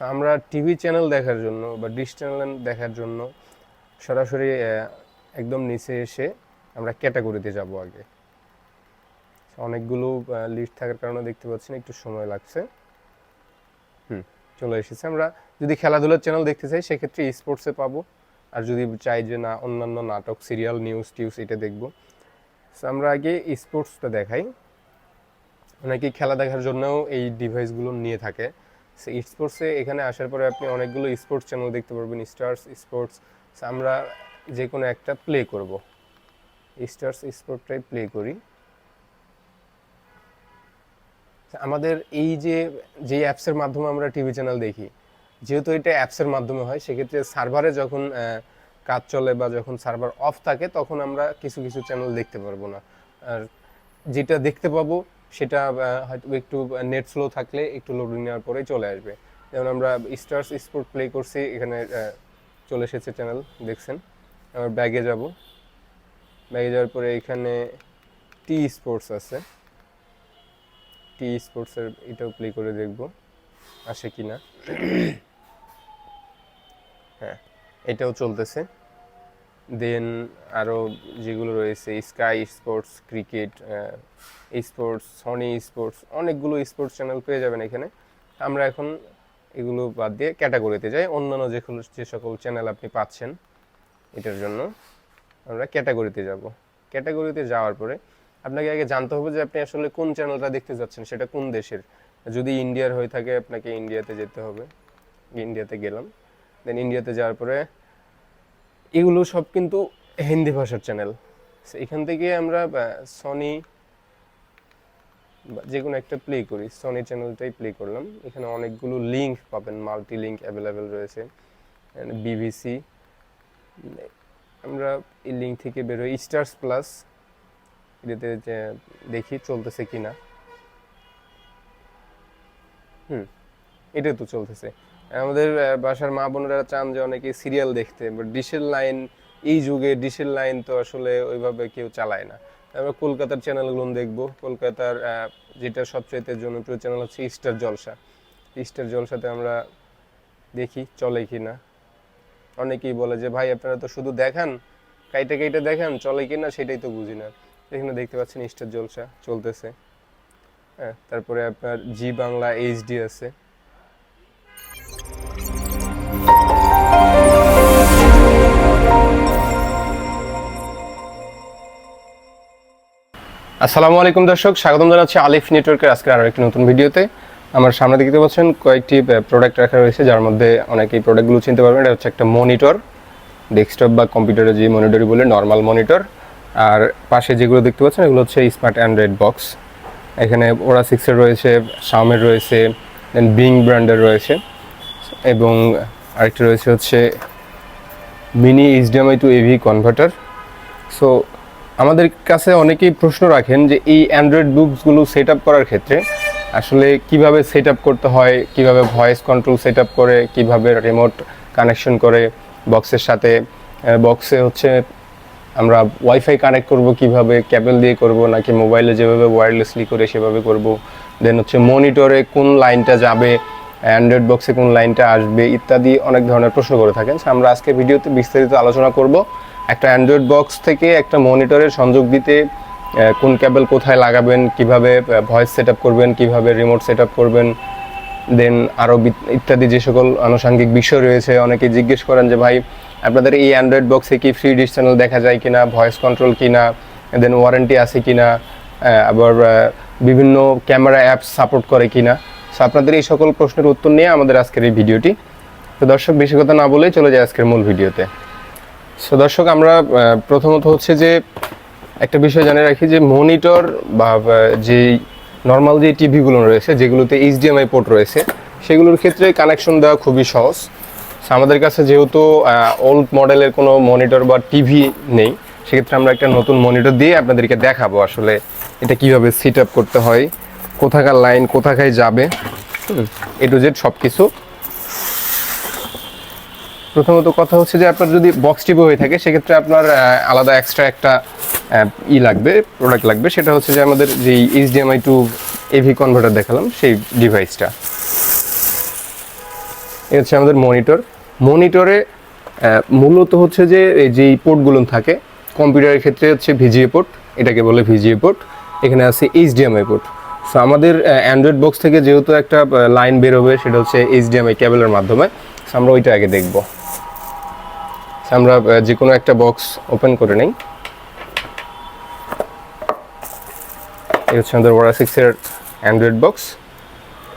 আমরা TV channel দেখার জন্য বা ডিশ চ্যানেল দেখার জন্য সরাসরি একদম নিচে এসে আমরা ক্যাটাগরিতে যাব আগে। অনেকগুলো লিস্ট থাকার কারণে দেখতে পাচ্ছেন একটু সময় লাগছে। হুম, চলে এসেছে। আমরা যদি খেলাধুলার চ্যানেল দেখতে চাই, সেক্ষেত্রে স্পোর্টসে পাবো। আর যদি চাই যে না, অন্যান্য নাটক সিরিয়াল নিউজ টিউজ, এটা দেখব। আমরা আগে স্পোর্টসটা দেখাই। অনেকে খেলা দেখার জন্যও এই ডিভাইসগুলো নিয়ে থাকে। স্পোর্টসে এখানে আসার পরে আপনি অনেকগুলো স্পোর্টস চ্যানেল দেখতে পারবেন স্টার্স স্পোর্টস আমরা যে কোনো একটা প্লে করব। স্টার্স স্পোর্টটাই প্লে করি। আমাদের এই যে যে অ্যাপসের মাধ্যমে আমরা টিভি চ্যানেল দেখি, যেহেতু এটা অ্যাপসের মাধ্যমে হয়, সেক্ষেত্রে সার্ভারে যখন কাজ চলে বা যখন সার্ভার অফ থাকে, তখন আমরা কিছু কিছু চ্যানেল দেখতে পারব না। আর যেটা দেখতে পাবো সেটা হয়তো একটু নেট স্লো থাকলে একটু লোডিং নেওয়ার পরে চলে আসবে। যেমন আমরা স্টার্স স্পোর্ট প্লে করছি, এখানে চলে এসেছে চ্যানেল দেখছেন? আবার ব্যাগে যাব। ব্যাগে যাওয়ার পরে এখানে টি স্পোর্টস আছে। টি স্পোর্টসের এটাও প্লে করে দেখব, আসে কি না হ্যাঁ এটাও চলতেছে। দেন আরও যেগুলো রয়েছে Sky Sports cricket sports Sony Sports অনেকগুলো স্পোর্টস চ্যানেল পেয়ে যাবেন এখানে। আমরা এখন এগুলো বাদ দিয়ে ক্যাটাগরিতে যাই। অন্যান্য যে যে সকল চ্যানেল আপনি পাচ্ছেন এটার জন্য আমরা ক্যাটাগরিতে যাব। ক্যাটাগরিতে যাওয়ার পরে আপনাকে আগে জানতে হবে যে আপনি আসলে কোন চ্যানেলটা দেখতে যাচ্ছেন, সেটা কোন দেশের? যদি ইন্ডিয়ার হয়ে থাকে, আপনাকে ইন্ডিয়াতে যেতে হবে। ইন্ডিয়াতে গেলাম। দেন ইন্ডিয়াতে যাওয়ার পরে এগুলো সব কিন্তু হিন্দি ভাষার চ্যানেল এখান থেকে আমরা সনি যে কোনো একটা প্লে করি। সনি চ্যানেলটাই প্লে করলাম। এখানে অনেকগুলো লিঙ্ক পাবেন মাল্টি লিঙ্ক অ্যাভেলেবেল রয়েছে বিবিসি আমরা এই লিঙ্ক থেকে বেরোই স্টার্স প্লাস এটাতে দেখি চলতেছে কি না হুম এটা তো চলতেছে। আমাদের বাসার মা বোনেরা চান যে অনেকে সিরিয়াল দেখতে বাট ডিশের লাইন এই যুগে ডিশের লাইন তো আসলে ওইভাবে কেউ চালায় না। আমরা কলকাতার চ্যানেলগুলো দেখব। কলকাতার যেটা সবচেয়ে জনপ্রিয় চ্যানেল হচ্ছে স্টার জলসা স্টার জলসাতে আমরা দেখি, চলে কি না। অনেকেই বলে যে, ভাই, আপনারা তো শুধু দেখান, কাইটা কাইটা দেখান, চলে কি না? সেটাই তো বুঝি না। এখানে দেখতে পাচ্ছেন স্টার জলসা চলতেছে। হ্যাঁ তারপরে আপনার জি বাংলা এইচডি আছে। আসসালামু আলাইকুম দর্শক, স্বাগতম জানাচ্ছি আলিফ নেটওয়ার্কের আজকের আরও একটি নতুন ভিডিওতে। আমার সামনে দেখতে পাচ্ছেন কয়েকটি প্রোডাক্ট রাখা রয়েছে, যার মধ্যে অনেকেই প্রোডাক্টগুলো চিনতে পারবেন। এটা হচ্ছে একটা মনিটর ডেস্কটপ বা কম্পিউটারে যে মনিটরই বলে নর্মাল মনিটর আর পাশে যেগুলো দেখতে পাচ্ছেন, এগুলো হচ্ছে স্মার্ট অ্যান্ড্রয়েড বক্স এখানে ওরা সিক্সের রয়েছে শাওমের রয়েছে দেন বিং ব্র্যান্ডের রয়েছে। এবং আরেকটি রয়েছে হচ্ছে mini HDMI to AV converter so আমাদের কাছে অনেকেই প্রশ্ন রাখেন যে এই অ্যান্ড্রয়েড বুকসগুলো সেট আপ করার ক্ষেত্রে আসলে কীভাবে সেট আপ করতে হয়, কীভাবে ভয়েস কন্ট্রোল সেট আপ করে, কীভাবে রিমোট কানেকশন করে বক্সের সাথে বক্সে হচ্ছে আমরা ওয়াইফাই কানেক্ট করব কীভাবে ক্যাবেল দিয়ে করব নাকি মোবাইলে যেভাবে ওয়্যারলেসলি করে সেভাবে করব। দেন হচ্ছে মনিটরে কোন লাইনটা যাবে অ্যান্ড্রয়েড বক্সে কোন লাইনটা আসবে, ইত্যাদি অনেক ধরনের প্রশ্ন করে থাকেন। আমরা আজকে ভিডিওতে বিস্তারিত আলোচনা করব। একটা অ্যান্ড্রয়েড বক্স থেকে একটা মনিটরের সংযোগ দিতে কোন ক্যাবেল কোথায় লাগাবেন, কীভাবে ভয়েস সেট করবেন, কীভাবে রিমোট সেট করবেন দেন আরও ইত্যাদি যে সকল আনুষঙ্গিক বিষয় রয়েছে, অনেকে জিজ্ঞেস করেন যে, ভাই, আপনাদের এই অ্যান্ড্রয়েড বক্সে কি ফ্রি ডিশ চ্যানেল দেখা যায় কিনা ভয়েস কন্ট্রোল কিনা দেন ওয়ারেন্টি আছে কিনা আবার বিভিন্ন ক্যামেরা অ্যাপস সাপোর্ট করে কিনা? সো আপনাদের এই সকল প্রশ্নের উত্তর নিয়ে আমাদের আজকের এই ভিডিওটি। তো দর্শক, বেশি কথা না বলেই চলে যায় আজকের মূল ভিডিওতে। সো দর্শক, আমরা প্রথমত হচ্ছে যে একটা বিষয় জানিয়ে রাখি যে মনিটর বা যে নর্মাল যে টিভিগুলো রয়েছে, যেগুলোতে এইচডিএমআই পোর্ট রয়েছে, সেগুলোর ক্ষেত্রে কানেকশন দেওয়া খুবই সহজ। আমাদের কাছে যেহেতু ওল্ড মডেলের কোনো মনিটর বা টিভি নেই, সেক্ষেত্রে আমরা একটা নতুন মনিটর দিয়ে আপনাদেরকে দেখাবো আসলে এটা কীভাবে সেট করতে হয়, কোথাকার লাইন কোথাকায় যাবে এ টু জেড সব কিছু প্রথমত কথা হচ্ছে যে আপনার যদি বক্স টিভি হয়ে থাকে, সেক্ষেত্রে আপনার আলাদা এক্সট্রা একটা ই লাগবে প্রোডাক্ট লাগবে। সেটা হচ্ছে যে আমাদের যে এইচডিএমআই টু এভি কনভার্টার দেখালাম, সেই ডিভাইসটা এ হচ্ছে আমাদের মনিটর মনিটরে মূলত হচ্ছে যে এই যে পোর্টগুলো থাকে কম্পিউটারের ক্ষেত্রে হচ্ছে ভিজিএ পোর্ট এটাকে বলে ভিজিএ পোর্ট এখানে আছে এইচডিএমআই পোর্ট সো আমাদের অ্যান্ড্রয়েড বক্স থেকে যেহেতু একটা লাইন বেরোবে সেটা হচ্ছে এইচডিএমআই কেবলের মাধ্যমে। আমরা ওইটা আগে দেখব। আমরা যে কোনো একটা বক্স ওপেন করে নেই। এই হচ্ছে আমাদের ওয়ারা সিক্সের অ্যান্ড্রয়েড বক্স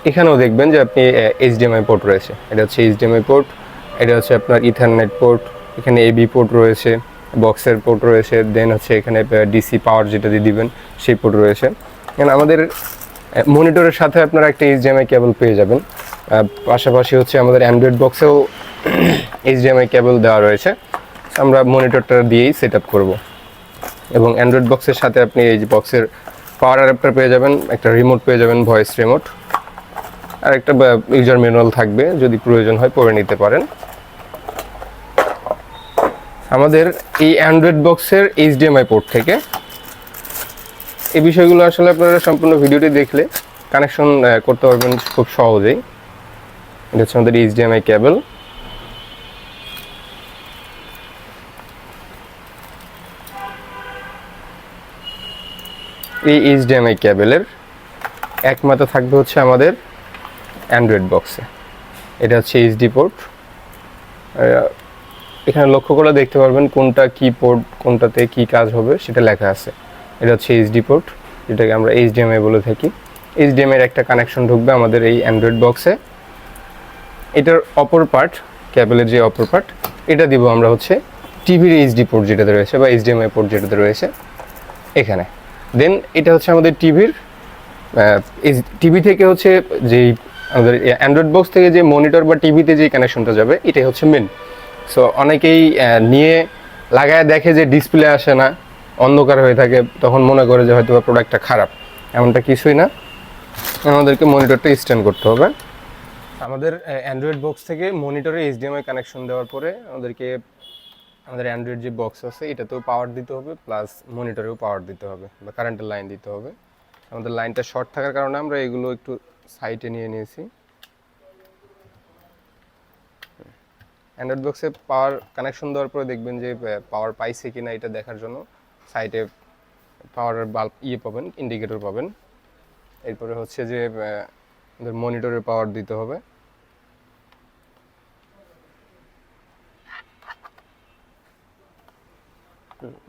এখানেও দেখবেন যে আপনি এইচডিএমআই পোর্ট রয়েছে। এটা হচ্ছে এইচডিএমআই পোর্ট এটা হচ্ছে আপনার ইথারনেট পোর্ট এখানে এবি পোর্ট রয়েছে বক্সের পোর্ট রয়েছে দেন হচ্ছে এখানে ডিসি পাওয়ার যেটা দিয়ে দিবেন, সেই পোর্ট রয়েছে। এখানে আমাদের মনিটরের সাথে আপনারা একটা এইচডিএমআই কেবল পেয়ে যাবেন। পাশাপাশি হচ্ছে আমাদের অ্যান্ড্রয়েড বক্সেও এইচডিএমআই কেবল দেওয়া রয়েছে। আমরা মনিটরটা দিয়েই সেট আপ করব। এবং অ্যান্ড্রয়েড বক্সের সাথে আপনি এই যে বক্সের পাওয়ার অ্যাডাপ্টার পেয়ে যাবেন, একটা রিমোট পেয়ে যাবেন ভয়েস রিমোট আর একটা ইউজার ম্যানুয়াল থাকবে, যদি প্রয়োজন হয় পড়ে নিতে পারেন। আমাদের এই অ্যান্ড্রয়েড বক্সের এইচডিএমআই পোর্ট থেকে এই বিষয়গুলো আসলে আপনারা সম্পূর্ণ ভিডিওটি দেখলে কানেকশন করতে পারবেন খুব সহজেই। এটা হচ্ছে আমাদের এইচডিএমআই কেবল এই এইচডিএমআই কেবলের এক মাথা থাকবে হচ্ছে আমাদের অ্যান্ড্রয়েড বক্সে এটা হচ্ছে এইচডি পোর্ট এখানে লক্ষ্য করে দেখতে পারবেন কোনটা কি পোর্ট কোনটাতে কি কাজ হবে, সেটা লেখা আছে। এটা হচ্ছে এইচডি পোর্ট যেটাকে আমরা এইচডিএমআই বলে থাকি। এইচডিএমআই এর একটা কানেকশন ঢুকবে আমাদের এই অ্যান্ড্রয়েড বক্সে এটার অপর পার্ট ক্যাবেলের যে অপর পার্ট এটা দিব আমরা হচ্ছে টিভির এইচডি পোর্ট যেটাতে রয়েছে বা এইচডিএমআই পোর্ট যেটাতে রয়েছে এখানে। দেন এটা হচ্ছে আমাদের টিভির টিভি থেকে হচ্ছে যেই আমাদের অ্যান্ড্রয়েড বক্স থেকে যে মনিটর বা টিভিতে যে কানেকশনটা যাবে, এটাই হচ্ছে মেন সো অনেকেই নিয়ে লাগায় দেখে যে ডিসপ্লে আসে না অন্ধকার হয়ে থাকে, তখন মনে করে যে হয়তো প্রোডাক্টটা খারাপ। এমনটা কিছুই না। আমাদেরকে মনিটরটা স্ট্যান্ড করতে হবে। আমাদের অ্যান্ড্রয়েড বক্স থেকে মনিটরে এইচডিএমআই কানেকশন দেওয়ার পরে আমাদেরকে, আমাদের অ্যান্ড্রয়েড যে বক্স আছে, এটাতেও পাওয়ার দিতে হবে প্লাস মনিটরেও পাওয়ার দিতে হবে, বা কারেন্টের লাইন দিতে হবে। আমাদের লাইনটা শর্ট থাকার কারণে আমরা এগুলো একটু সাইটে নিয়ে নিয়েছি। অ্যান্ড্রয়েড বক্সে পাওয়ার কানেকশন দেওয়ার পরে দেখবেন যে পাওয়ার পাইছে কিনা এটা দেখার জন্য। সাইডে পাওয়ারের বাল্ব ইয়ে পাবেন ইন্ডিকেটর পাবেন। এরপরে হচ্ছে যে মনিটরের পাওয়ার দিতে হবে।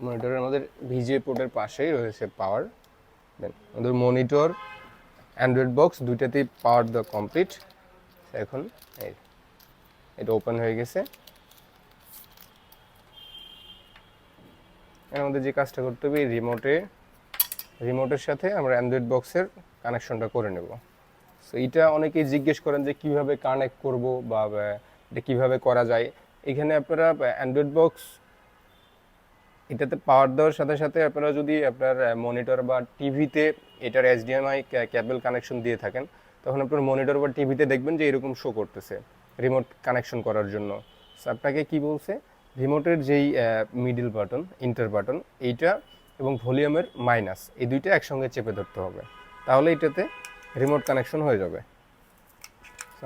মনিটরের আমাদের ভিজিএ পোর্টের পাশেই রয়েছে পাওয়ার দেন আমাদের মনিটর অ্যান্ড্রয়েড বক্স দুইটাতেই পাওয়ার দেওয়া কমপ্লিট এখন এটা ওপেন হয়ে গেছে। এর আমাদের যে কাজটা করতে হবে, এই রিমোটে রিমোটের সাথে আমরা অ্যান্ড্রয়েড বক্সের কানেকশনটা করে নেব। সো এটা অনেকেই জিজ্ঞেস করেন যে কীভাবে কানেক্ট করব বা এটা কীভাবে করা যায়। এখানে আপনারা অ্যান্ড্রয়েড বক্স এটাতে পাওয়ার দেওয়ার সাথে সাথে আপনারা যদি আপনার মনিটর বা টিভিতে এটার এইচডিএমআই ক্যাবেল কানেকশন দিয়ে থাকেন, তখন আপনার মনিটর বা টিভিতে দেখবেন যে এরকম শো করতেছে রিমোট কানেকশন করার জন্য। আপনাকে কি বলছে? রিমোটের যেই মিডিল বাটন ইন্টার বাটন এইটা এবং ভলিউমের মাইনাস এই দুইটা একসঙ্গে চেপে ধরতে হবে। তাহলে এটাতে রিমোট কানেকশন হয়ে যাবে।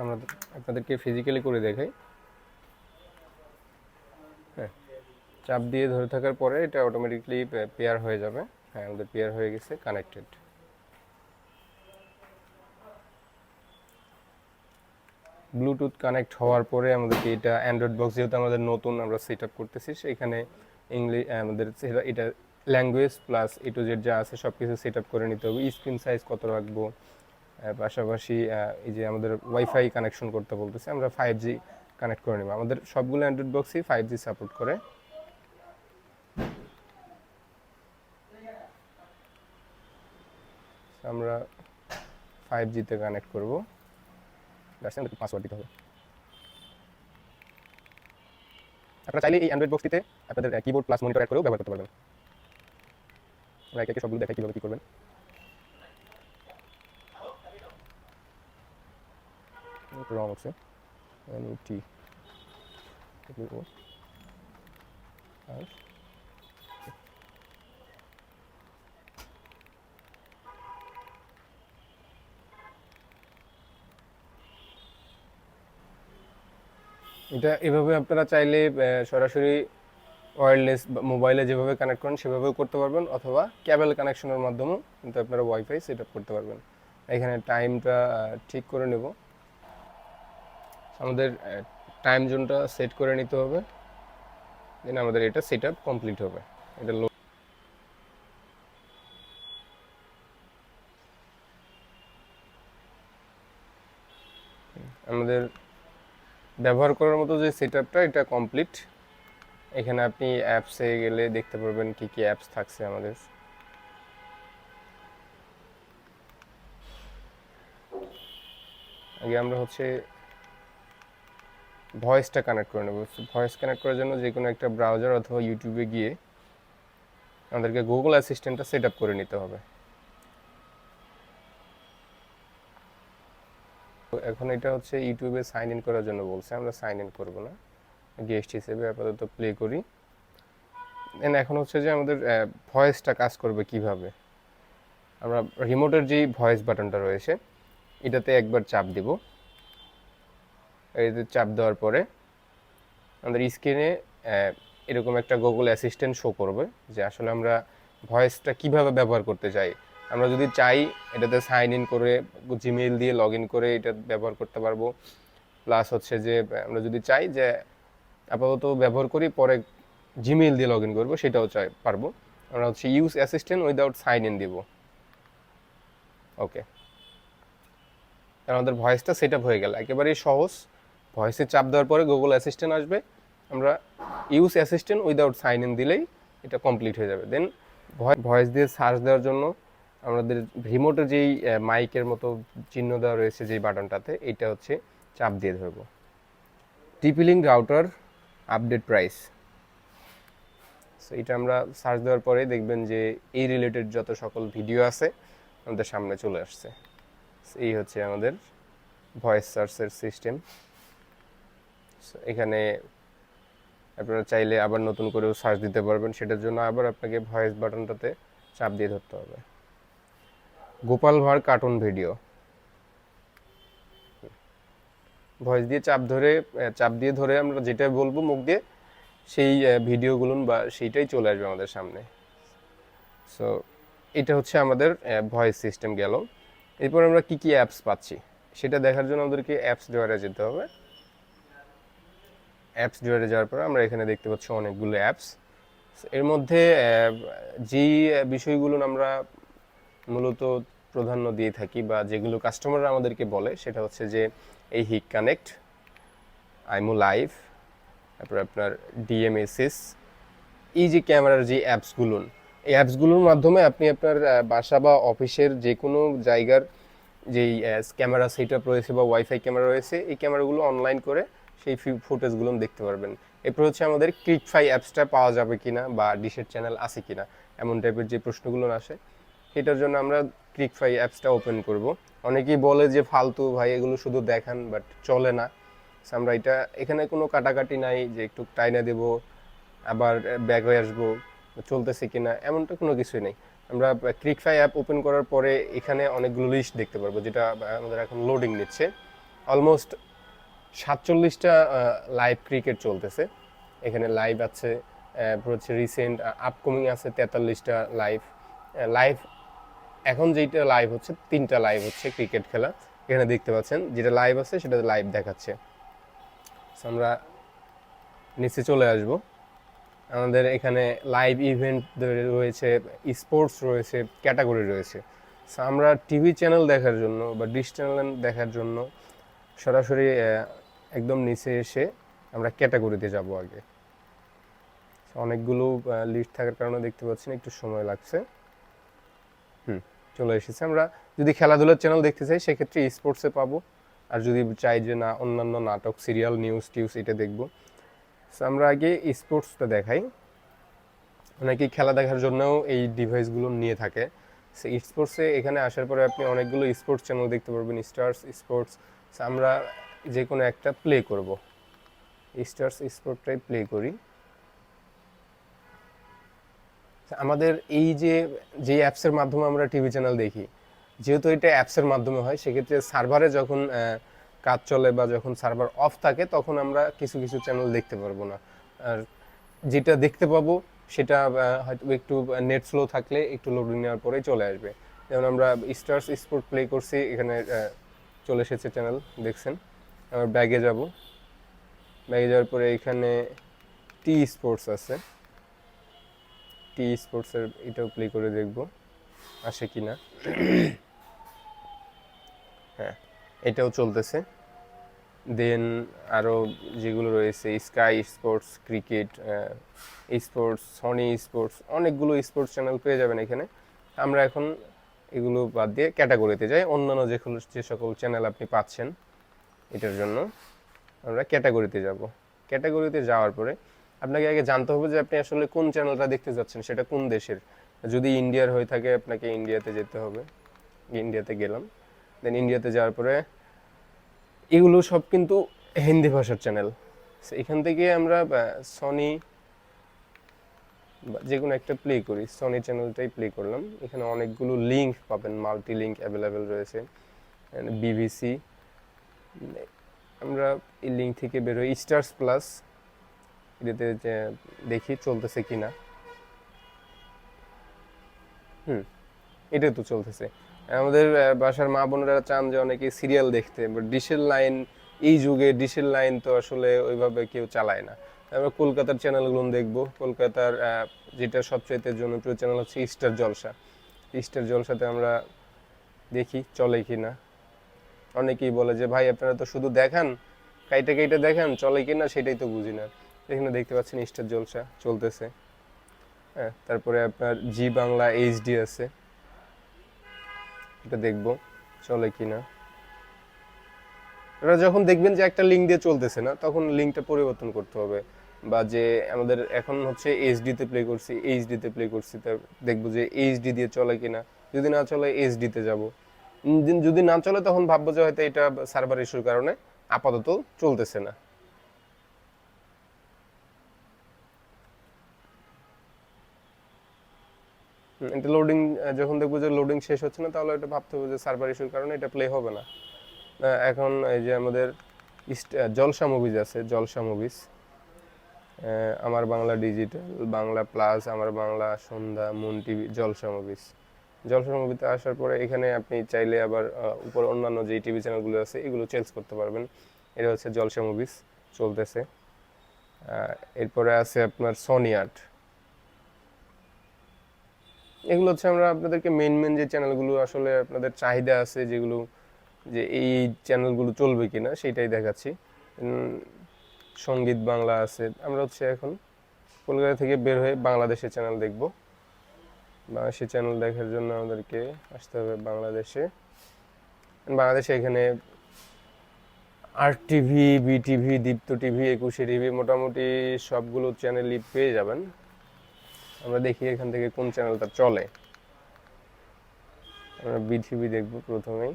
আমরা আপনাদেরকে ফিজিক্যালি করে দেখাই। হ্যাঁ চাপ দিয়ে ধরে থাকার পরে এটা অটোমেটিকলি পেয়ার হয়ে যাবে। হ্যাঁ আমাদের পেয়ার হয়ে গেছে কানেক্টেড ব্লুটুথ কানেক্ট হওয়ার পরে আমাদেরকে এটা অ্যান্ড্রয়েড বক্স যেহেতু আমাদের নতুন আমরা সেট আপ করতেছি, সেখানে ইংলিশ আমাদের এটা language plus A to Z যা আছে সব কিছু সেট আপ করে নিতে হবে। স্ক্রিন সাইজ কত রাখব? পাশাপাশি এই যে আমাদের ওয়াইফাই কানেকশন করতে বলতেছে, আমরা ফাইভ জি কানেক্ট করে নেব। আমাদের সবগুলো অ্যান্ড্রয়েড বক্সই ফাইভ জি সাপোর্ট করে। আমরা ফাইভ জিতে কানেক্ট করব। পাসওয়ার্ড দিতে হবে। আপনারা চাইলে এই অ্যান্ড্রয়েড বক্সটিতে আপনাদের কিবোর্ড প্লাস মনিটর অ্যাড করেও ব্যবহার করতে পারবেন। একে সবগুলো দেখাই কীভাবে কী করবেন। রং আর এটা এভাবে আপনারা চাইলে সরাসরি ওয়্যারলেস মোবাইলে যেভাবে কানেক্ট করেন, সেভাবেও করতে পারবেন, অথবা ক্যাবেল কানেকশনের মাধ্যমেও কিন্তু আপনারা ওয়াইফাই সেট আপ করতে পারবেন। এখানে টাইমটা ঠিক করে নেব। আমাদের টাইম জোনটা সেট করে নিতে হবে। দেন আমাদের এটা সেট আপ কমপ্লিট হবে। এটা লো আমাদের ব্যবহার করার মতো যে সেট আপটা এটা কমপ্লিট এখানে আপনি অ্যাপসে গেলে দেখতে পারবেন কি কি অ্যাপস থাকছে আমাদের। আগে আমরা হচ্ছে ভয়েসটা কানেক্ট করে নেব। ভয়েস কানেক্ট করার জন্য যে কোনো একটা ব্রাউজার অথবা ইউটিউবে গিয়ে আমাদেরকে গুগল অ্যাসিস্ট্যান্টটা সেট আপ করে নিতে হবে। এখন এটা হচ্ছে ইউটিউবে সাইন ইন করার জন্য বলছে, আমরা সাইন ইন করব না। গেস্ট হিসেবে আপাতত প্লে করি। দেন এখন হচ্ছে যে আমাদের ভয়েসটা কাজ করবে কীভাবে? আমরা রিমোটের যেই ভয়েস বাটনটা রয়েছে, এটাতে একবার চাপ দিব। এটাতে চাপ দেওয়ার পরে আমাদের স্ক্রিনে এরকম একটা গুগল অ্যাসিস্ট্যান্ট শো করবে, যে আসলে আমরা ভয়েসটা কীভাবে ব্যবহার করতে চাই আমরা যদি চাই এটাতে সাইন ইন করে জিমেইল দিয়ে লগ ইন করে এটা ব্যবহার করতে পারব। প্লাস হচ্ছে যে, আমরা যদি চাই যে আপাতত ব্যবহার করি, পরে জিমেইল দিয়ে লগ ইন করব, সেটাও চাই, পারব। আমরা হচ্ছে use assistant without sign in দিব। ওকে আমাদের ভয়েসটা সেট আপ হয়ে গেল। একেবারেই সহজ। ভয়েসে চাপ দেওয়ার পরে গুগল অ্যাসিস্ট্যান্ট আসবে। আমরা use assistant without sign in দিলেই এটা কমপ্লিট হয়ে যাবে। দেন ভয়েস দিয়ে সার্চ দেওয়ার জন্য আমাদের রিমোটের যেই মাইকের মতো চিহ্ন দেওয়া রয়েছে যেই বাটনটাতে, এটা হচ্ছে চাপ দিয়ে ধরবো। TP Link router update price so এটা আমরা সার্চ দেওয়ার পরে দেখবেন যে এই রিলেটেড যত সকল ভিডিও আছে, আমাদের সামনে চলে আসছে। এই হচ্ছে আমাদের ভয়েস সার্চের সিস্টেম এখানে আপনারা চাইলে আবার নতুন করেও সার্চ দিতে পারবেন। সেটার জন্য আবার আপনাকে ভয়েস বাটনটাতে চাপ দিয়ে ধরতে হবে। Gopal Bhar cartoon video voice দিয়ে চাপ ধরে চাপ দিয়ে ধরে আমরা যেটা বলব মুখ দিয়ে, সেই ভিডিওগুলো বা সেইটাই চলে আসবে আমাদের সামনে। সো এটা হচ্ছে আমাদের ভয়েস সিস্টেম গেল। এরপর আমরা কি কি অ্যাপস পাচ্ছি? সেটা দেখার জন্য আমাদেরকে অ্যাপস ড্রয়ারে যেতে হবে। অ্যাপস ড্রয়ারে যাওয়ার পর আমরা এখানে দেখতে পাচ্ছি অনেকগুলো অ্যাপস এর মধ্যে যেই বিষয়গুলো আমরা মূলত প্রাধান্য দিয়ে থাকি বা যেগুলো কাস্টমাররা আমাদেরকে বলে, সেটা হচ্ছে যে এই হিক কানেক্ট আইমো লাইভ তারপর আপনার ডিএমএসএস এই যে ক্যামেরার যে অ্যাপসগুলো এই অ্যাপসগুলোর মাধ্যমে আপনি আপনার বাসা বা অফিসের যে কোনো জায়গার যেই ক্যামেরা সেট আপ রয়েছে বা ওয়াইফাই ক্যামেরা রয়েছে, এই ক্যামেরাগুলো অনলাইন করে সেই ফুটেজগুলো দেখতে পারবেন। এরপর হচ্ছে আমাদের ক্লিকফাই অ্যাপসটা পাওয়া যাবে কিনা বা ডিশের চ্যানেল আছে কিনা, এমন টাইপের যে প্রশ্নগুলো আসে এটার জন্য আমরা ক্লিকফাই অ্যাপসটা ওপেন করব। অনেকেই বলে যে ফালতু, ভাই, এগুলো শুধু দেখান, বাট চলে না। আমরা এটা, এখানে কোনো কাটাকাটি নাই যে একটু টাইনা দেব, আবার ব্যাক হয়ে আসব, চলতেছে কিনা, এমনটা কোনো কিছুই নেই। আমরা ক্লিকফাই অ্যাপ ওপেন করার পরে এখানে অনেকগুলো লিস্ট দেখতে পারব, যেটা আমাদের এখন লোডিং নিচ্ছে। অলমোস্ট সাতচল্লিশটা লাইভ ক্রিকেট চলতেছে। এখানে লাইভ আছে হচ্ছে রিসেন্ট আপকামিং আছে তেতাল্লিশটা লাইভ লাইভ এখন যেইটা লাইভ হচ্ছে, তিনটা লাইভ হচ্ছে ক্রিকেট খেলা। এখানে দেখতে পাচ্ছেন, যেটা লাইভ আছে সেটা লাইভ দেখাচ্ছে। আমরা নিচে চলে আসব। আমাদের এখানে লাইভ ইভেন্ট রয়েছে স্পোর্টস রয়েছে ক্যাটাগরি রয়েছে। আমরা টিভি চ্যানেল দেখার জন্য বা ডিশ চ্যানেল দেখার জন্য সরাসরি একদম নিচে এসে আমরা ক্যাটাগরিতে যাব আগে। অনেকগুলো লিস্ট থাকার কারণে দেখতে পাচ্ছেন, একটু সময় লাগছে। চলে এসেছে। আমরা যদি খেলাধুলার চ্যানেল দেখতে চাই, সেক্ষেত্রে স্পোর্টসে পাবো। আর যদি চাই যে না, অন্যান্য নাটক সিরিয়াল নিউজ টিউজ এটা দেখব। আমরা আগে স্পোর্টসটা দেখাই। অনেকেই খেলা দেখার জন্যও এই ডিভাইসগুলো নিয়ে থাকে। স্পোর্টসে এখানে আসার পরে আপনি অনেকগুলো স্পোর্টস চ্যানেল দেখতে পারবেন। স্টার্স স্পোর্টস আমরা যে কোনো একটা প্লে করব। স্টার্স স্পোর্টটাই প্লে করি। আমাদের এই যে যে অ্যাপসের মাধ্যমে আমরা টিভি চ্যানেল দেখি, যেহেতু এটা অ্যাপসের মাধ্যমে হয়, সেক্ষেত্রে সার্ভারে যখন কাজ চলে বা যখন সার্ভার অফ থাকে, তখন আমরা কিছু কিছু চ্যানেল দেখতে পারব না। আর যেটা দেখতে পাবো, সেটা হয়তো একটু নেট স্লো থাকলে একটু লোড নেওয়ার পরেই চলে আসবে। যেমন আমরা স্টার্স স্পোর্ট প্লে করছি, এখানে চলে এসেছে চ্যানেল দেখছেন? আবার ব্যাগে যাব। ব্যাগে যাওয়ার পরে এখানে টি স্পোর্টস আছে। টি স্পোর্টসের এটাও প্লে করে দেখব। আসে কি না? হ্যাঁ এটাও চলতেছে। দেন আরও যেগুলো রয়েছে Sky Sports cricket sports Sony Sports অনেকগুলো স্পোর্টস চ্যানেল পেয়ে যাবেন এখানে। আমরা এখন এগুলো বাদ দিয়ে ক্যাটাগরিতে যাই। অন্যান্য যে যে সকল চ্যানেল আপনি পাচ্ছেন, এটার জন্য আমরা ক্যাটাগরিতে যাব। ক্যাটাগরিতে যাওয়ার পরে আপনাকে আগে জানতে হবে যে আপনি আসলে কোন চ্যানেলটা দেখতে যাচ্ছেন, সেটা কোন দেশের? যদি ইন্ডিয়ার হয়ে থাকে, আপনাকে ইন্ডিয়াতে যেতে হবে। ইন্ডিয়াতে গেলাম। দেন ইন্ডিয়াতে যাওয়ার পরে এগুলো সব কিন্তু হিন্দি ভাষার চ্যানেল এখান থেকে আমরা সনি যে কোনো একটা প্লে করি। সনি চ্যানেলটাই প্লে করলাম। এখানে অনেকগুলো লিঙ্ক পাবেন মাল্টি লিঙ্ক অ্যাভেলেবেল রয়েছে বিবিসি আমরা এই লিঙ্ক থেকে বেরোই স্টার্স প্লাস এটাতে যে দেখি চলতেছে কি না হুম এটা তো চলতেছে। আমাদের বাসার মা বোনেরা চান যে অনেকে সিরিয়াল দেখতে বাট ডিশের লাইন, এই যুগে ডিশের লাইন তো আসলে ওইভাবে কেউ চালায় না। আমরা কলকাতার চ্যানেলগুলো দেখব। কলকাতার যেটা সবচেয়ে জনপ্রিয় চ্যানেল হচ্ছে স্টার জলসা স্টার জলসাতে আমরা দেখি চলে কি না অনেকেই বলে যে, ভাই, আপনারা তো শুধু দেখান, কাইটা কাইটা দেখান, চলে কি না সেটাই তো বুঝি না। এখানে দেখতে পাচ্ছেন স্টার জলসা চলতেছে। হ্যাঁ তারপরে আপনার জি বাংলা এইচডি আছে। এটা দেখব, চলে কি না এবার যখন দেখবেন যে একটা লিঙ্ক দিয়ে চলতেছে না, তখন লিঙ্কটা পরিবর্তন করতে হবে। বা যে আমাদের এখন হচ্ছে এইচডিতে প্লে করছি এইচডিতে প্লে করছি, তা দেখব যে এইচডি দিয়ে চলে কিনা। যদি না চলে এইচডিতে যাব। যদি না চলে, তখন ভাববো যে হয়তো এটা সার্ভার ইস্যুর কারণে আপাতত চলতেছে না। এটা লোডিং যখন দেখব যে লোডিং শেষ হচ্ছে না, তাহলে এটা ভাবতে হবে যে সার্ভার ইস্যুর কারণে এটা প্লে হবে না। এখন এই যে আমাদের জলসা মুভিজ আছে, জলসা মুভিজ আমার Bangla digital Bangla plus Amar Bangla Sandhya Moon TV Jalsha movies Jalsha মুভিতে আসার পরে এখানে আপনি চাইলে আবার উপর অন্যান্য যে টিভি চ্যানেলগুলো আছে, এগুলো চেঞ্জ করতে পারবেন। এটা হচ্ছে জলসা মুভিজ চলতেছে। এরপরে আছে আপনার সনি আর্ট এগুলো হচ্ছে আমরা আপনাদেরকে মেন মেন যে চ্যানেলগুলো আসলে আপনাদের চাহিদা আছে, যেগুলো যে এই চ্যানেলগুলো চলবে কিনা সেটাই দেখাচ্ছি। সংগীত বাংলা আছে। আমরা হচ্ছে এখন কলকাতা থেকে বের হয়ে বাংলাদেশের চ্যানেল দেখব। বাংলাদেশের চ্যানেল দেখার জন্য আমাদেরকে আসতে হবে বাংলাদেশে। বাংলাদেশে এখানে R TV BTV Deepto TV Ekushey TV মোটামুটি সবগুলো চ্যানেলই পেয়ে যাবেন। আমরা দেখি এখান থেকে কোন চ্যানেলটা চলে। আমরা বিটিভি দেখব প্রথমেই।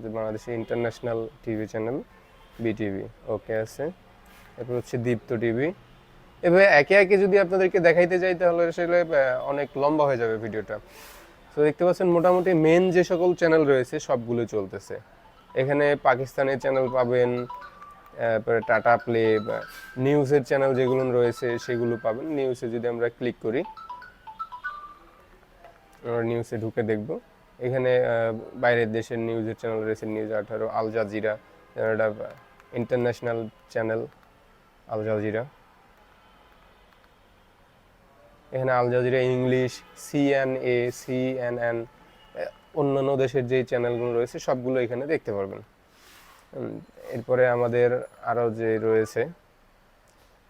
যে বাংলাদেশের international TV channel BTV okay আছে। এরপর হচ্ছে দীপ্ত টিভি এভাবে একে একে যদি আপনাদেরকে দেখাইতে যাই, তাহলে আসলে অনেক লম্বা হয়ে যাবে ভিডিওটা। তো দেখতে পাচ্ছেন, মোটামুটি মেন যে সকল চ্যানেল রয়েছে সবগুলো চলতেছে। এখানে পাকিস্তানের চ্যানেল পাবেন তারপরে টাটা প্লে বা নিউজের চ্যানেল যেগুলো রয়েছে, সেগুলো পাবেন। নিউজে যদি আমরা ক্লিক করি, আমরা নিউজে ঢুকে দেখব। এখানে বাইরের দেশের নিউজের চ্যানেল রয়েছে নিউজ আঠারো আল জাজিরা এটা ইন্টারন্যাশনাল চ্যানেল আল জাজিরা এখানে Al Jazeera English CNA CNN অন্যান্য দেশের যে চ্যানেলগুলো রয়েছে, সবগুলো এখানে দেখতে পারবেন। এরপরে আমাদের আরও যে রয়েছে,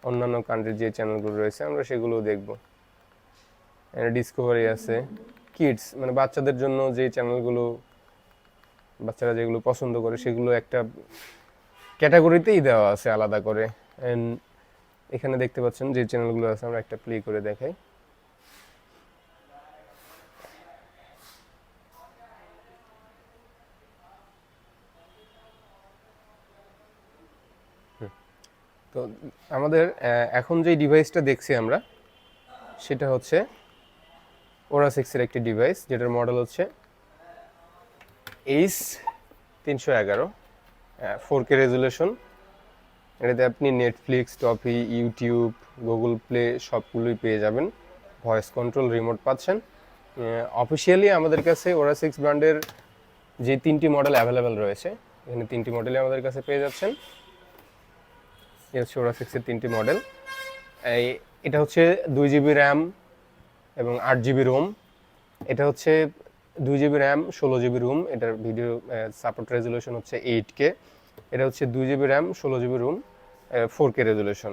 অন্যান্য কান্ট্রির যে চ্যানেলগুলো রয়েছে, আমরা সেগুলোও দেখব। ডিসকভারি আছে কিডস মানে বাচ্চাদের জন্য যে চ্যানেলগুলো বাচ্চারা যেগুলো পছন্দ করে, সেগুলো একটা ক্যাটাগরিতেই দেওয়া আছে আলাদা করে। এখানে দেখতে পাচ্ছেন যে চ্যানেলগুলো আছে, আমরা একটা প্লে করে দেখাই। তো আমাদের এখন যে ডিভাইসটা দেখছি আমরা, সেটা হচ্ছে ওরা সিক্সের একটি ডিভাইস যেটার মডেল হচ্ছে এইচ তিনশো এগারো ফোর কে রেজুলেশন এটাতে আপনি নেটফ্লিক্স টপি ইউটিউব গুগল প্লে সবগুলোই পেয়ে যাবেন। ভয়েস কন্ট্রোল রিমোট পাচ্ছেন। অফিসিয়ালি আমাদের কাছে ওরা সিক্স ব্র্যান্ডের যে তিনটি মডেল অ্যাভেলেবেল রয়েছে, এখানে তিনটি মডেলই আমাদের কাছে পেয়ে যাচ্ছেন। সিক্সের তিনটি মডেল এটা হচ্ছে দুই জিবি র্যাম এবং আট জিবি রোম এটা হচ্ছে দুই জিবি র্যাম ষোলো জিবি রুম এটার ভিডিও সাপোর্ট রেজুলেশন হচ্ছে এইট কে এটা হচ্ছে দুই জিবি র্যাম ষোলো GB ROM four K resolution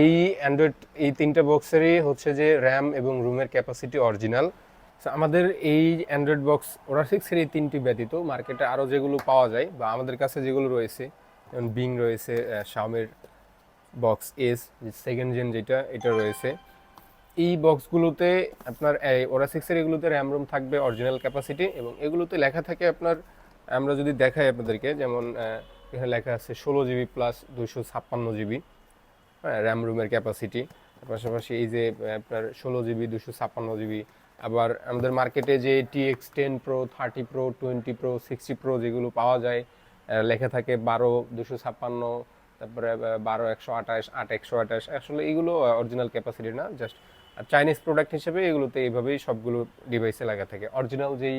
এই অ্যান্ড্রয়েড এই তিনটা বক্সেরই হচ্ছে যে র্যাম এবং রুমের ক্যাপাসিটি অরিজিনাল আমাদের এই অ্যান্ড্রয়েড বক্স ওরা সিক্সের এই তিনটি ব্যতীত মার্কেটে আরও যেগুলো পাওয়া যায় বা আমাদের কাছে যেগুলো রয়েছে যেমন বিং রয়েছে শাওমের বক্স এস সেকেন্ড জেন যেটা, এটা রয়েছে। এই বক্সগুলোতে আপনার ওরা সিক্সের এগুলোতে র্যাম রুম থাকবে অরিজিনাল ক্যাপাসিটি এবং এগুলোতে লেখা থাকে আপনার, আমরা যদি দেখাই আপনাদেরকে, যেমন এখানে লেখা আছে ষোলো জিবি প্লাস দুশো ছাপ্পান্ন জিবি হ্যাঁ র্যাম রুমের ক্যাপাসিটি পাশাপাশি এই যে আপনার ষোলো জিবি দুশো ছাপ্পান্ন জিবি আবার আমাদের মার্কেটে যে T X ten pro thirty pro twenty pro sixty pro যেগুলো পাওয়া যায় লেখা থাকে বারো দুশো ছাপ্পান্ন, তারপরে বারো একশো আঠাশ, আট একশো আঠাশ। আসলে এগুলো অরিজিনাল ক্যাপাসিটি না জাস্ট চাইনিজ প্রোডাক্ট হিসেবে এগুলোতে এইভাবেই সবগুলো ডিভাইসে লাগা থাকে। অরিজিনাল যেই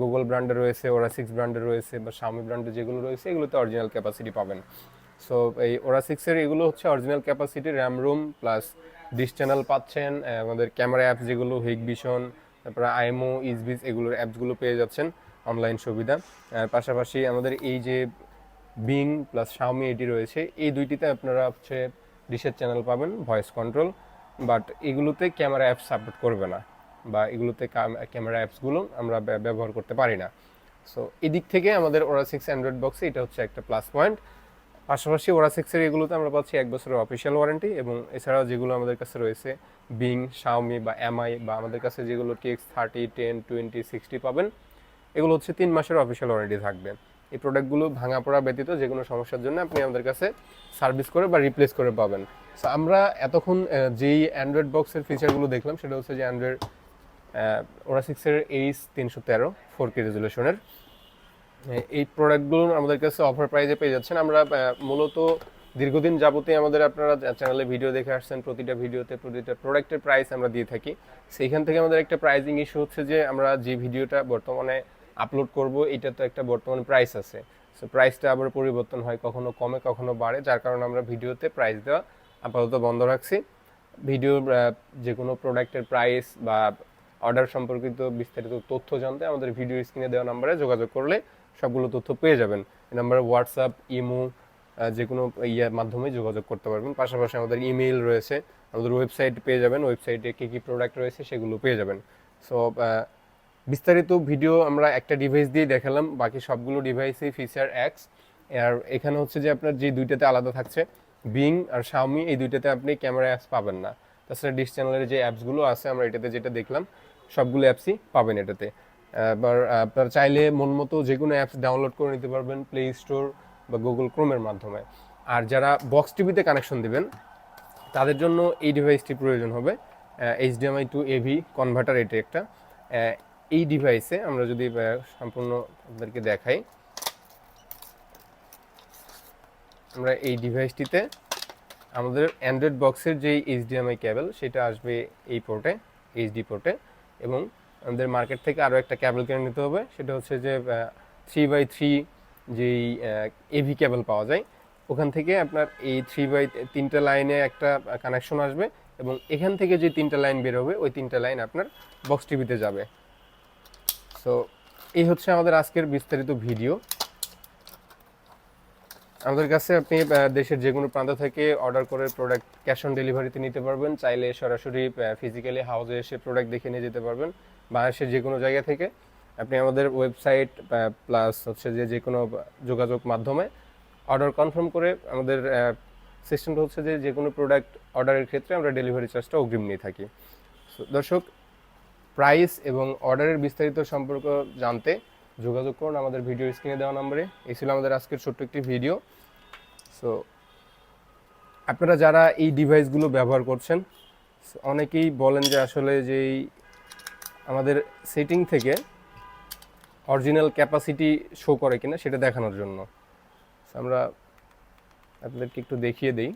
গুগল ব্র্যান্ডে রয়েছে ওরা সিক্স ব্র্যান্ডে রয়েছে, বা শাওমি ব্র্যান্ডে যেগুলো রয়েছে, এগুলোতে অরিজিনাল ক্যাপাসিটি পাবেন। সো এই ওরা সিক্সের এগুলো হচ্ছে original capacity RAM ROM plus dish channel পাচ্ছেন আমাদের ক্যামেরা অ্যাপস যেগুলো হিগ ভিশন তারপরে আইএমও ইজবিস এগুলোর অ্যাপসগুলো পেয়ে যাচ্ছেন। অনলাইন সুবিধা। আর পাশাপাশি আমাদের এই যে বিং প্লাস শাওমি এটি রয়েছে, এই দুইটিতে আপনারা হচ্ছে ডিশের চ্যানেল পাবেন, ভয়েস কন্ট্রোল। বাট এগুলোতে ক্যামেরা অ্যাপস সাপোর্ট করবে না বা এগুলোতে ক্যামেরা অ্যাপসগুলো আমরা ব্যবহার করতে পারি না। সো এদিক থেকে আমাদের ওরা সিক্স অ্যান্ড্রয়েড বক্সে এটা হচ্ছে একটা প্লাস পয়েন্ট পাশাপাশি ওরা সিক্সের এগুলোতে আমরা পাচ্ছি এক বছরের অফিসিয়াল ওয়ারেন্টি এবং এছাড়াও যেগুলো আমাদের কাছে রয়েছে বিং শাওমি বা এমআই বা আমাদের কাছে যেগুলো TX thirty ten twenty sixty পাবেন। এগুলো হচ্ছে তিন মাসের অফিসিয়াল ওয়ারেন্টি থাকবে। এই প্রোডাক্টগুলো ভাঙা পড়া ব্যতীত যে কোনো সমস্যার জন্য আপনি আমাদের কাছে সার্ভিস করে বা রিপ্লেস করে পাবেন। সো আমরা এতক্ষণ যেই অ্যান্ড্রয়েড বক্সের ফিচারগুলো দেখলাম, সেটা হচ্ছে যে অ্যান্ড্রয়েড ওরা সিক্সের এইচ তিনশো তেরো ফোর কে রেজুলেশনের এই প্রোডাক্টগুলো আমাদের কাছে অফার প্রাইজে পেয়ে যাচ্ছেন। আমরা মূলত দীর্ঘদিন যাবতীয় আমাদের আপনারা চ্যানেলে ভিডিও দেখে আসছেন, প্রতিটা ভিডিওতে প্রতিটা প্রোডাক্টের প্রাইস আমরা দিয়ে থাকি। সেইখান থেকে আমাদের একটা প্রাইজিং ইস্যু হচ্ছে যে আমরা যে ভিডিওটা বর্তমানে আপলোড করব, এটা তো একটা বর্তমানে প্রাইস আছে। সো প্রাইসটা আবার পরিবর্তন হয় কখনো কমে, কখনো বাড়ে, যার কারণে আমরা ভিডিওতে প্রাইস দেওয়া আপাতত বন্ধ রাখছি। ভিডিও যে কোনো প্রোডাক্টের প্রাইস বা অর্ডার সম্পর্কিত বিস্তারিত তথ্য জানতে আমাদের ভিডিও স্ক্রিনে দেওয়া নাম্বারে যোগাযোগ করলে সবগুলো তথ্য পেয়ে যাবেন। এই নাম্বারে হোয়াটসঅ্যাপ ইমো যে কোনো ইয়ের মাধ্যমে যোগাযোগ করতে পারবেন। পাশাপাশি আমাদের ইমেইল রয়েছে। আমাদের ওয়েবসাইট পেয়ে যাবেন। ওয়েবসাইটে কী কী প্রোডাক্ট রয়েছে সেগুলো পেয়ে যাবেন। সো বিস্তারিত ভিডিও আমরা একটা ডিভাইস দিয়ে দেখালাম, বাকি সবগুলো ডিভাইসই ফিচার এক্স আর এখানে হচ্ছে যে আপনার যে দুইটাতে আলাদা থাকছে বিং আর শাওমি এই দুইটাতে আপনি ক্যামেরা অ্যাপস পাবেন না। তাছাড়া ডিস চ্যানেলের যে অ্যাপসগুলো আছে, আমরা এটাতে যেটা দেখলাম, সবগুলো অ্যাপসই পাবেন এটাতে। এবার আপনার চাইলে মন মতো যে কোনো অ্যাপস ডাউনলোড করে নিতে পারবেন প্লে স্টোর বা গুগল ক্রোমের মাধ্যমে। আর যারা বক্স টিভিতে কানেকশন দেবেন, তাদের জন্য এই ডিভাইসটি প্রয়োজন হবে এইচডিএমআই টু এভি কনভার্টার এটি একটা। এই ডিভাইসে আমরা যদি সম্পূর্ণ আপনাদেরকে দেখাই। আমরা এই ডিভাইসটিতে আমাদের অ্যান্ড্রয়েড বক্সের যেই এইচডিএমআই কেবল সেটা আসবে এই পোর্টে এইচডি পোর্টে এবং আমাদের মার্কেট থেকে আরও একটা কেবল কিনে নিতে হবে। সেটা হচ্ছে যে থ্রি বাই থ্রি যেই এভি কেবল পাওয়া যায়, ওখান থেকে আপনার এই থ্রি বাই তিনটা লাইনে একটা কানেকশন আসবে এবং এখান থেকে যে তিনটা লাইন বের হবে ওই তিনটা লাইন আপনার বক্স টিভিতে যাবে। সো এই হচ্ছে আমাদের আজকের বিস্তারিত ভিডিও। আমাদের কাছে আপনি দেশের যে কোনো প্রান্ত থেকে অর্ডার করে প্রোডাক্ট ক্যাশ অন ডেলিভারিতে নিতে পারবেন। চাইলে সরাসরি ফিজিক্যালি হাউসে এসে প্রোডাক্ট দেখে নিয়ে যেতে পারবেন। বাংলাদেশের যে কোনো জায়গা থেকে। আপনি আমাদের ওয়েবসাইট প্লাস হচ্ছে যে যে কোনো যোগাযোগ মাধ্যমে অর্ডার কনফার্ম করে আমাদের সিস্টেমটা হচ্ছে যে যে কোনো প্রোডাক্ট অর্ডারের ক্ষেত্রে আমরা ডেলিভারি চার্জটা অগ্রিম নিয়ে থাকি। দর্শক প্রাইস এবং অর্ডারের বিস্তারিত সম্পর্ক জানতে যোগাযোগ করুন আমাদের ভিডিও স্ক্রিনে দেওয়া নম্বরে। এই ছিল আমাদের আজকের ছোট্ট একটি ভিডিও সো আপনারা যারা এই ডিভাইসগুলো ব্যবহার করছেন অনেকেই বলেন যে আসলে যে এই আমাদের সেটিং থেকে অরিজিনাল ক্যাপাসিটি শো করে কিনা সেটা দেখানোর জন্য। আমরা আপনাদেরকে একটু দেখিয়ে দিই।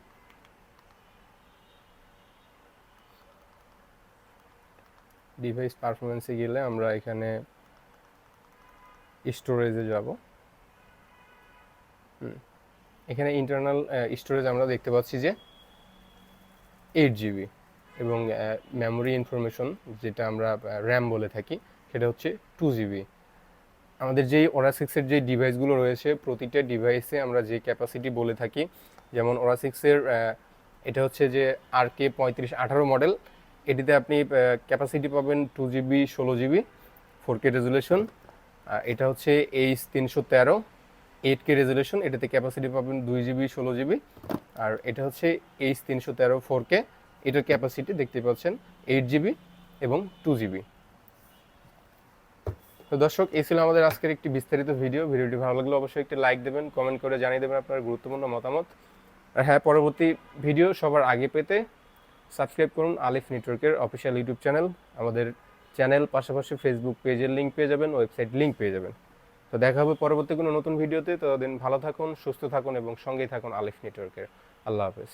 ডিভাইস পারফরমেন্সে গেলে আমরা এখানে স্টোরেজে যাব। এখানে ইন্টারনাল স্টোরেজ আমরা দেখতে পাচ্ছি যে এইট জিবি এবং মেমোরি ইনফরমেশন যেটা আমরা র্যাম বলে থাকি, সেটা হচ্ছে টু জিবি আমাদের যেই ওরা সিক্সের যে ডিভাইসগুলো রয়েছে, প্রতিটা ডিভাইসে আমরা যে ক্যাপাসিটি বলে থাকি, যেমন ওরা সিক্সের এটা হচ্ছে যে আর কে পঁয়ত্রিশ আঠারো মডেল এটিতে আপনি ক্যাপাসিটি পাবেন টু জিবি ষোলো জিবি ফোর কে রেজুলেশন এটা হচ্ছে এইচ তিনশো তেরো এইট কে রেজুলেশন এটাতে ক্যাপাসিটি পাবেন দুই জিবি ষোলো জিবি আর এটা হচ্ছে এইচ তিনশো তেরো ফোর কে এটার ক্যাপাসিটি দেখতে পাচ্ছেন এইট জিবি এবং টু জিবি তো দর্শক, এই ছিল আমাদের আজকের একটি বিস্তারিত ভিডিও ভিডিওটি ভালো লাগলে অবশ্যই একটি লাইক দেবেন কমেন্ট করে জানিয়ে দেবেন আপনার গুরুত্বপূর্ণ মতামত। আর হ্যাঁ পরবর্তী ভিডিও সবার আগে পেতে সাবস্ক্রাইব করুন আলিফ নেটওয়ার্কের অফিসিয়াল ইউটিউব চ্যানেল। আমাদের চ্যানেল পাশাপাশি ফেসবুক পেজের লিঙ্ক পেয়ে যাবেন ওয়েবসাইট লিঙ্ক পেয়ে যাবেন। তো দেখা হবে পরবর্তী কোনো নতুন ভিডিওতে ততদিন ভালো থাকুন, সুস্থ থাকুন এবং সঙ্গেই থাকুন আলিফ নেটওয়ার্কের। আল্লাহ হাফেজ।